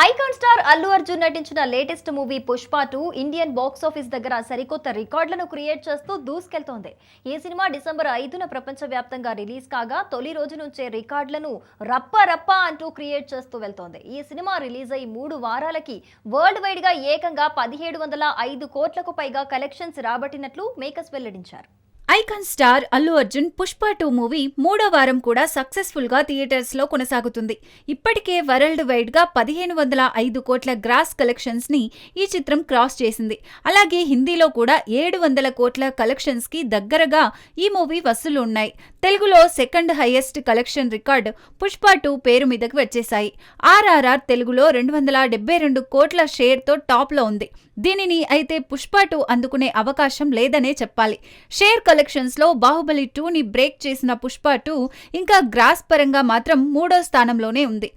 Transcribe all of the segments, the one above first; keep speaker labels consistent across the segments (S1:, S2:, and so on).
S1: Icon star Allu Arjun నటించిన latest movie Pushpa two Indian box office దగ్గర సరికొత్త రికార్డులను క్రియేట్ చేస్తూ దూసుకెళ్తోంది. ఈ సినిమా డిసెంబర్ ఐదున ప్రపంచవ్యాప్తంగా రిలీజ్ కాగా తొలి రోజు నుంచే రికార్డులను రప్ప రప్ప అంటూ క్రియేట్ చేస్తూ వెళ్తోంది. ఈ సినిమా రిలీజ్ అయి మూడు వారాలకి వరల్డ్ వైడ్గా ఏకంగా పదిహేడు వందల ఐదు కోట్లకు పైగా కలెక్షన్స్ రాబట్టినట్లు మేకర్స్ వెల్లడించారు.
S2: Icon star Allu Arjun Pushpa two movie మూడో వారం కూడా సక్సెస్ఫుల్గా థియేటర్స్లో కొనసాగుతుంది. ఇప్పటికే వరల్డ్ వైడ్గా పదిహేను వందల ఐదు కోట్ల గ్రాస్ కలెక్షన్స్ని ఈ చిత్రం క్రాస్ చేసింది. అలాగే హిందీలో కూడా ఏడు వందల కోట్ల కలెక్షన్స్కి దగ్గరగా ఈ మూవీ వసూలు ఉన్నాయి. తెలుగులో second highest collection record Pushpa two పేరు మీదకి వచ్చేశాయి. ఆర్ఆర్ఆర్ తెలుగులో రెండు వందల డెబ్బై రెండు కోట్ల షేర్తో టాప్లో ఉంది. దీనిని అయితే పుష్ప టూ అందుకునే అవకాశం లేదనే చెప్పాలి. షేర్ కలెక్షన్స్లో బాహుబలి టూని బ్రేక్ చేసిన పుష్ప టూ ఇంకా గ్రాస్ పరంగా మాత్రం మూడో స్థానంలోనే ఉంది.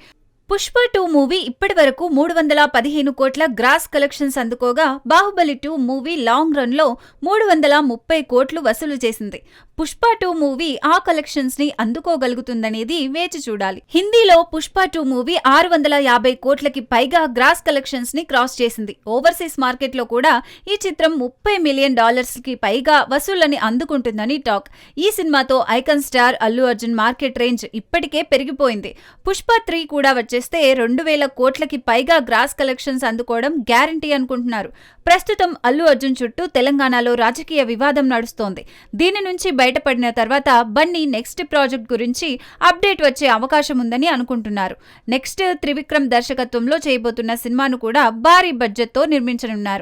S2: పుష్ప టూ మూవీ ఇప్పటి వరకు మూడు వందల పదిహేను కోట్ల గ్రాస్ కలెక్షన్స్ అందుకోగా బాహుబలి టూ మూవీ లాంగ్ రన్లో మూడు వందల ముప్పై కోట్లు వసూలు చేసింది. పుష్ప టూ మూవీ ఆ కలెక్షన్స్ని అందుకోగలుగుతుందనేది వేచి చూడాలి. హిందీలో పుష్ప టూ మూవీ ఆరు వందల యాభై కోట్లకి పైగా గ్రాస్ కలెక్షన్స్ని క్రాస్ చేసింది. ఓవర్సీస్ మార్కెట్లో కూడా ఈ చిత్రం ముప్పై మిలియన్ డాలర్స్కి పైగా వసూళ్ళని అందుకుంటుందని టాక్. ఈ సినిమాతో icon star Allu Arjun market range ఇప్పటికే పెరిగిపోయింది. పుష్ప త్రీ కూడా చేస్తే రెండు వేల కోట్లకి పైగా గ్రాస్ కలెక్షన్స్ అందుకోవడం గ్యారంటీ అనుకుంటున్నారు. ప్రస్తుతం అల్లు అర్జున్ చుట్టూ తెలంగాణలో రాజకీయ వివాదం నడుస్తోంది. దీని నుంచి బయటపడిన తర్వాత బన్నీ నెక్స్ట్ ప్రాజెక్ట్ గురించి అప్డేట్ వచ్చే అవకాశం ఉందని అనుకుంటున్నారు. నెక్స్ట్ త్రివిక్రమ్ దర్శకత్వంలో చేయబోతున్న సినిమాను కూడా భారీ బడ్జెట్తో నిర్మించనున్నారు.